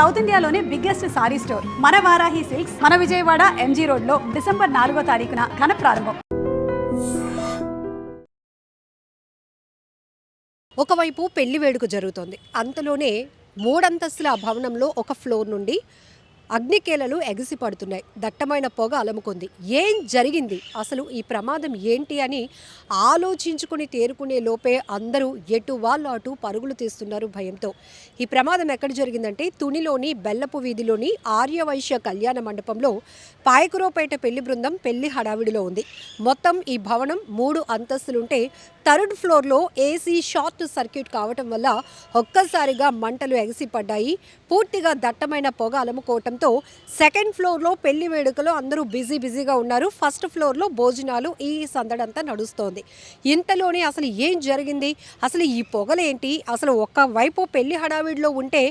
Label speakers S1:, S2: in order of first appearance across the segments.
S1: South ఇండియాలోనే biggest sorry store. మన Varahi silks మన విజయవాడ ఎంజీ రోడ్లో డిసెంబర్ నాలుగో తారీఖున ఘన ప్రారంభం.
S2: ఒకవైపు పెళ్ళి వేడుక జరుగుతోంది. అంతలోనే మూడంతస్తుల భవనంలో ఒక ఫ్లోర్ నుండి అగ్నికేలలు ఎగిసిపడుతున్నాయి. దట్టమైన పొగ అలముకుంది. ఏం జరిగింది? అసలు ఈ ప్రమాదం ఏంటి అని ఆలోచించుకుని తేరుకునే లోపే అందరూ ఎటు వాళ్ళు అటు పరుగులు తీస్తున్నారు భయంతో. ఈ ప్రమాదం ఎక్కడ జరిగిందంటే తునిలోని బెల్లపు వీధిలోని ఆర్యవైశ్య కళ్యాణ మండపంలో పాయకురోపేట పెళ్ళి బృందం పెళ్ళి హడావిడిలో ఉంది. మొత్తం ఈ భవనం మూడు అంతస్తులుంటే థర్డ్ ఫ్లోర్లో ఏసీ షార్ట్ సర్క్యూట్ కావటం వల్ల ఒక్కసారిగా మంటలు ఎగసిపడ్డాయి. పూర్తిగా దట్టమైన పొగ అలముకోవటం అలముకోవటంతో సెకండ్ ఫ్లోర్లో పెళ్ళి వేడుకలో అందరూ బిజీ బిజీగా ఉన్నారు. ఫస్ట్ ఫ్లోర్లో భోజనాలు ఈ సందడంతా నడుస్తోంది. ఇంతలోనే అసలు ఏం జరిగింది? అసలు ఈ పొగలేంటి? అసలు ఒక్కవైపు పెళ్ళి హడావిడిలో ఉంటే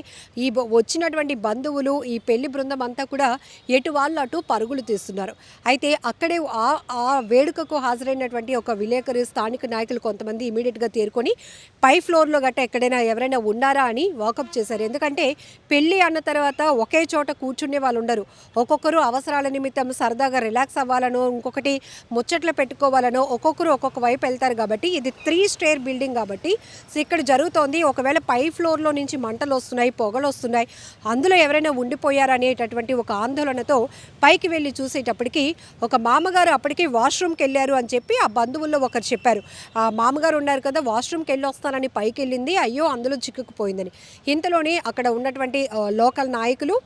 S2: ఈ వచ్చినటువంటి బంధువులు ఈ పెళ్ళి బృందం అంతా కూడా ఎటు వాళ్ళు అటు పరుగులు తీస్తున్నారు. అయితే అక్కడే ఆ ఆ వేడుకకు హాజరైనటువంటి ఒక విలేకరి స్థానిక నాయకులు కొంతమంది ఇమీడియట్గా తేరుకొని పై ఫ్లోర్లో గట్ట ఎక్కడైనా ఎవరైనా ఉన్నారా అని వాకప్ చేశారు. ఎందుకంటే పెళ్ళి అన్న తర్వాత ఒకే చోట కూర్చునే వాళ్ళు ఉండరు. ఒక్కొక్కరు అవసరాల నిమిత్తం సరదాగా రిలాక్స్ అవ్వాలనో ఇంకొకటి ముచ్చట్లు పెట్టుకోవాలనో ఒక్కొక్కరు ఒక్కొక్క వైపు వెళ్తారు కాబట్టి ఇది త్రీ స్టేర్ బిల్డింగ్ కాబట్టి సో ఇక్కడ జరుగుతోంది. ఒకవేళ పై ఫ్లోర్లో నుంచి మంటలు వస్తున్నాయి పొగలు వస్తున్నాయి అందులో ఎవరైనా ఉండిపోయారనేటటువంటి ఒక ఆందోళనతో పైకి వెళ్ళి చూసేటప్పటికి ఒక మామగారు అప్పటికి వాష్రూమ్కి వెళ్ళారు అని చెప్పి ఆ బంధువుల్లో ఒకరు చెప్పారు. ఆ మామగారు ఉన్నారు కదా వాష్రూమ్కి వెళ్ళి వస్తానని పైకి వెళ్ళింది. అయ్యో అందులో చిక్కుకుపోయిందని. ఇంతలోనే అక్కడ ఉన్నటువంటి లోకల్ నాయకులు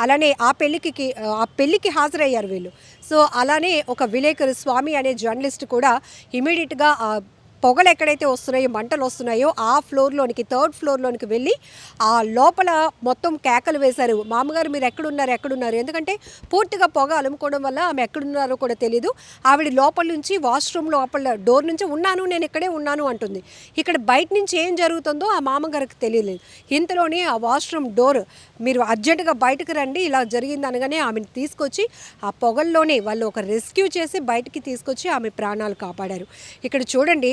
S2: అలానే ఆ పెళ్ళికి ఆ పెళ్ళికి హాజరయ్యారు వీళ్ళు. సో అలానే ఒక విలేకరు స్వామి అనే జర్నలిస్ట్ కూడా ఇమీడియట్గా ఆ పొగలు ఎక్కడైతే వస్తున్నాయో మంటలు వస్తున్నాయో ఆ ఫ్లోర్లోనికి థర్డ్ ఫ్లోర్లోనికి వెళ్ళి ఆ లోపల మొత్తం కేకలు వేశారు. మామగారు మీరు ఎక్కడున్నారు? ఎక్కడున్నారు? ఎందుకంటే పూర్తిగా పొగ అలుముకోవడం వల్ల ఆమె ఎక్కడున్నారో కూడా తెలియదు ఆవిడ లోపల నుంచి వాష్రూమ్ లోపల డోర్ నుంచి ఉన్నాను నేను ఇక్కడే ఉన్నాను అంటుంది. ఇక్కడ బయట నుంచి ఏం జరుగుతుందో ఆ మామగారికి తెలియలేదు. ఇంతలోనే ఆ వాష్రూమ్ డోర్ మీరు అర్జెంటుగా బయటకు రండి ఇలా జరిగింది అనగానే ఆమెను తీసుకొచ్చి ఆ పొగల్లోనే వాళ్ళు ఒక రెస్క్యూ చేసి బయటికి తీసుకొచ్చి ఆమె ప్రాణాలు కాపాడారు. ఇక్కడ చూడండి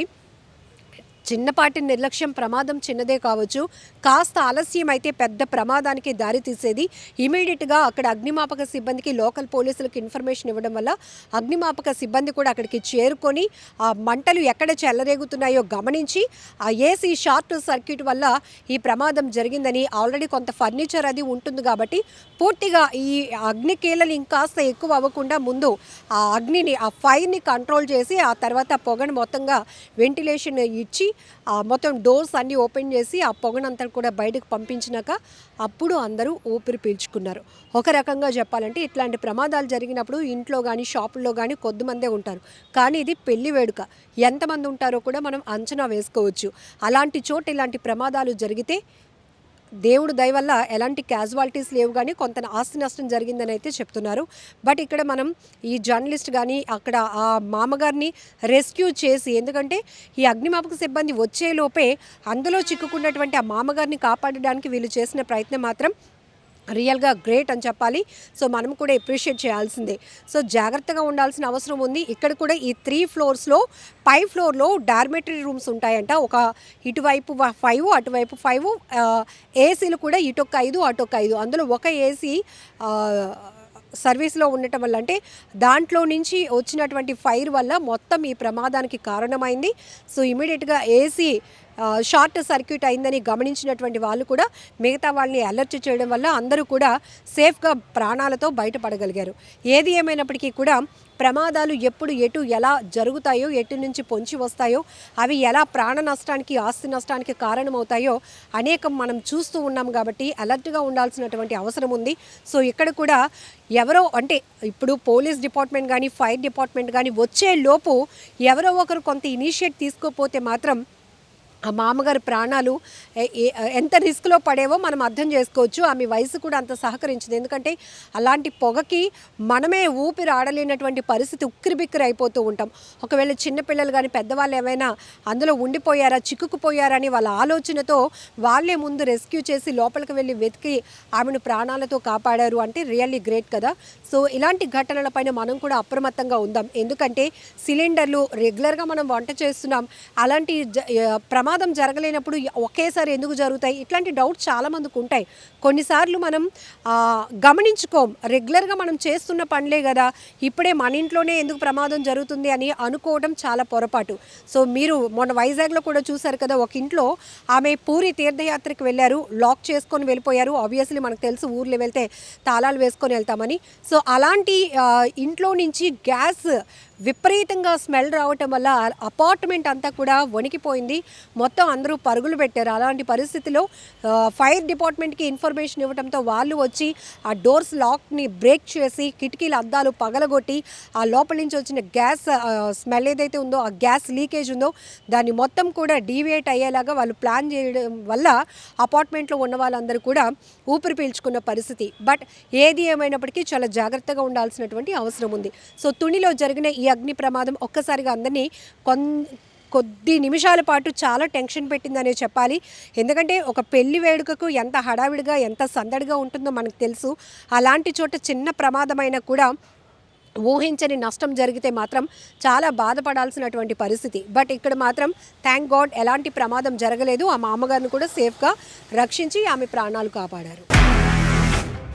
S2: చిన్నపాటి నిర్లక్ష్యం ప్రమాదం చిన్నదే కావచ్చు. కాస్త ఆలస్యం అయితే పెద్ద ప్రమాదానికి దారి తీసేది. ఇమీడియట్గా అక్కడ అగ్నిమాపక సిబ్బందికి లోకల్ పోలీసులకు ఇన్ఫర్మేషన్ ఇవ్వడం వల్ల అగ్నిమాపక సిబ్బంది కూడా అక్కడికి చేరుకొని ఆ మంటలు ఎక్కడ చెల్లరేగుతున్నాయో గమనించి ఆ ఏసీ షార్ట్ సర్క్యూట్ వల్ల ఈ ప్రమాదం జరిగిందని ఆల్రెడీ కొంత ఫర్నిచర్ అది ఉంటుంది కాబట్టి పూర్తిగా ఈ అగ్ని కీలలు ఇంకాస్త ఎక్కువ అవ్వకుండా ముందు ఆ అగ్నిని ఆ ఫైర్ని కంట్రోల్ చేసి ఆ తర్వాత పొగను మొత్తంగా వెంటిలేషన్ ఇచ్చి మొత్తం డోర్స్ అన్నీ ఓపెన్ చేసి ఆ పొగనంతా కూడా బయటకు పంపించినాక అప్పుడు అందరూ ఊపిరి పీల్చుకున్నారు. ఒక రకంగా చెప్పాలంటే ఇట్లాంటి ప్రమాదాలు జరిగినప్పుడు ఇంట్లో కానీ షాపుల్లో కానీ కొద్దిమందే ఉంటారు. కానీ ఇది పెళ్ళి వేడుక. ఎంతమంది ఉంటారో కూడా మనం అంచనా వేసుకోవచ్చు. అలాంటి చోట ఇలాంటి ప్రమాదాలు జరిగితే దేవుడు దయ వల్ల ఎలాంటి క్యాజువాలిటీస్ లేవు కానీ కొంత ఆస్తి నష్టం జరిగిందని అయితే చెప్తున్నారు. బట్ ఇక్కడ మనం ఈ జర్నలిస్ట్ కానీ అక్కడ ఆ మామగారిని రెస్క్యూ చేసి ఎందుకంటే ఈ అగ్నిమాపక సిబ్బంది వచ్చేలోపే అందులో చిక్కుకున్నటువంటి ఆ మామగారిని కాపాడడానికి వీళ్ళు చేసిన ప్రయత్నం మాత్రం రియల్గా గ్రేట్ అని చెప్పాలి. సో మనం కూడా ఎప్రిషియేట్ చేయాల్సిందే. సో జాగ్రత్తగా ఉండాల్సిన అవసరం ఉంది. ఇక్కడ కూడా ఈ త్రీ ఫ్లోర్స్లో పై ఫ్లోర్లో డార్మెటరీ రూమ్స్ ఉంటాయంట. ఒక ఇటువైపు ఫైవ్ అటువైపు ఫైవ్ ఏసీలు కూడా ఇటొక ఐదు అటొక ఐదు. అందులో ఒక ఏసీ సర్వీస్లో ఉండటం వల్ల అంటే దాంట్లో నుంచి వచ్చినటువంటి ఫైర్ వల్ల మొత్తం ఈ ప్రమాదానికి కారణమైంది. సో ఇమీడియట్గా ఏసీ షార్ట్ సర్క్యూట్ అయిందని గమనించినటువంటి వాళ్ళు కూడా మిగతా వాళ్ళని అలర్ట్ చేయడం వల్ల అందరూ కూడా సేఫ్గా ప్రాణాలతో బయటపడగలిగారు. ఏది ఏమైనప్పటికీ కూడా ప్రమాదాలు ఎప్పుడు ఎటు ఎలా జరుగుతాయో ఎటు నుంచి పొంచి వస్తాయో అవి ఎలా ప్రాణ నష్టానికి ఆస్తి నష్టానికి కారణమవుతాయో అనేకం మనం చూస్తూ ఉన్నాం కాబట్టి అలర్ట్గా ఉండాల్సినటువంటి అవసరం ఉంది. సో ఇక్కడ కూడా ఎవరో అంటే ఇప్పుడు పోలీస్ డిపార్ట్మెంట్ కానీ ఫైర్ డిపార్ట్మెంట్ కానీ వచ్చే లోపు ఎవరో ఒకరు కొంత ఇనిషియేట్ తీసుకోపోతే మాత్రం ఆ మామగారి ప్రాణాలు ఎంత రిస్క్లో పడేవో మనం అర్థం చేసుకోవచ్చు. ఆమె వయసు కూడా అంత సహకరించింది. ఎందుకంటే అలాంటి పొగకి మనమే ఊపిరి ఆడలేనటువంటి పరిస్థితి ఉక్కిరిబిక్కిరి అయిపోతూ ఉంటాం. ఒకవేళ చిన్నపిల్లలు కానీ పెద్దవాళ్ళు ఏమైనా అందులో ఉండిపోయారా చిక్కుకుపోయారా అని వాళ్ళ ఆలోచనతో వాళ్ళే ముందు రెస్క్యూ చేసి లోపలికి వెళ్ళి వెతికి ఆమెను ప్రాణాలతో కాపాడారు అంటే రియల్లీ గ్రేట్ కదా. సో ఇలాంటి ఘటనలపైన మనం కూడా అప్రమత్తంగా ఉందాం. ఎందుకంటే సిలిండర్లు రెగ్యులర్గా మనం వంట చేస్తున్నాం. అలాంటి జ- ప్రమాదం జరగలేనప్పుడు ఒకేసారి ఎందుకు జరుగుతాయి? ఇట్లాంటి డౌట్స్ చాలా మందికి ఉంటాయి. కొన్నిసార్లు మనం గమనించుకోం. రెగ్యులర్గా మనం చేస్తున్న పనులే కదా ఇప్పుడే మన ఇంట్లోనే ఎందుకు ప్రమాదం జరుగుతుంది అని అనుకోవడం చాలా పొరపాటు. సో మీరు మొన్న వైజాగ్లో కూడా చూశారు కదా ఒక ఇంట్లో ఆమె పూరి తీర్థయాత్రకు వెళ్ళారు లాక్ చేసుకొని వెళ్ళిపోయారు. ఆబ్వియస్లీ మనకు తెలుసు ఊర్లో వెళ్తే తాళాలు వేసుకొని వెళ్తామని. సో అలాంటి ఇంట్లో నుంచి గ్యాస్ విపరీతంగా స్మెల్ రావటం వల్ల అపార్ట్మెంట్ అంతా కూడా వణికిపోయింది. మొత్తం అందరూ పరుగులు పెట్టారు. అలాంటి పరిస్థితిలో ఫైర్ డిపార్ట్మెంట్కి ఇన్ఫర్మేషన్ ఇవ్వడంతో వాళ్ళు వచ్చి ఆ డోర్స్ లాక్ని బ్రేక్ చేసి కిటికీల అద్దాలు పగలగొట్టి ఆ లోపల నుంచి వచ్చిన గ్యాస్ స్మెల్ ఏదైతే ఉందో ఆ గ్యాస్ లీకేజ్ ఉందో దాన్ని మొత్తం కూడా డీవియేట్ అయ్యేలాగా వాళ్ళు ప్లాన్ చేయడం వల్ల అపార్ట్మెంట్లో ఉన్న వాళ్ళందరూ కూడా ఊపిరి పీల్చుకున్న పరిస్థితి. బట్ ఏది ఏమైనప్పటికీ చాలా జాగ్రత్తగా ఉండాల్సినటువంటి అవసరం ఉంది. సో తునిలో జరిగిన ఈ అగ్ని ప్రమాదం ఒక్కసారిగా అందరినీ కొన్ కొద్ది నిమిషాల పాటు చాలా టెన్షన్ పెట్టిందనే చెప్పాలి. ఎందుకంటే ఒక పెళ్ళి వేడుకకు ఎంత హడావిడిగా ఎంత సందడిగా ఉంటుందో మనకు తెలుసు. అలాంటి చోట చిన్న ప్రమాదమైనా కూడా ఊహించని నష్టం జరిగితే మాత్రం చాలా బాధపడాల్సినటువంటి పరిస్థితి. బట్ ఇక్కడ మాత్రం థ్యాంక్ గాడ్ ఎలాంటి ప్రమాదం జరగలేదు. ఆ మామగారిని కూడా సేఫ్గా రక్షించి ఆమె ప్రాణాలు కాపాడారు.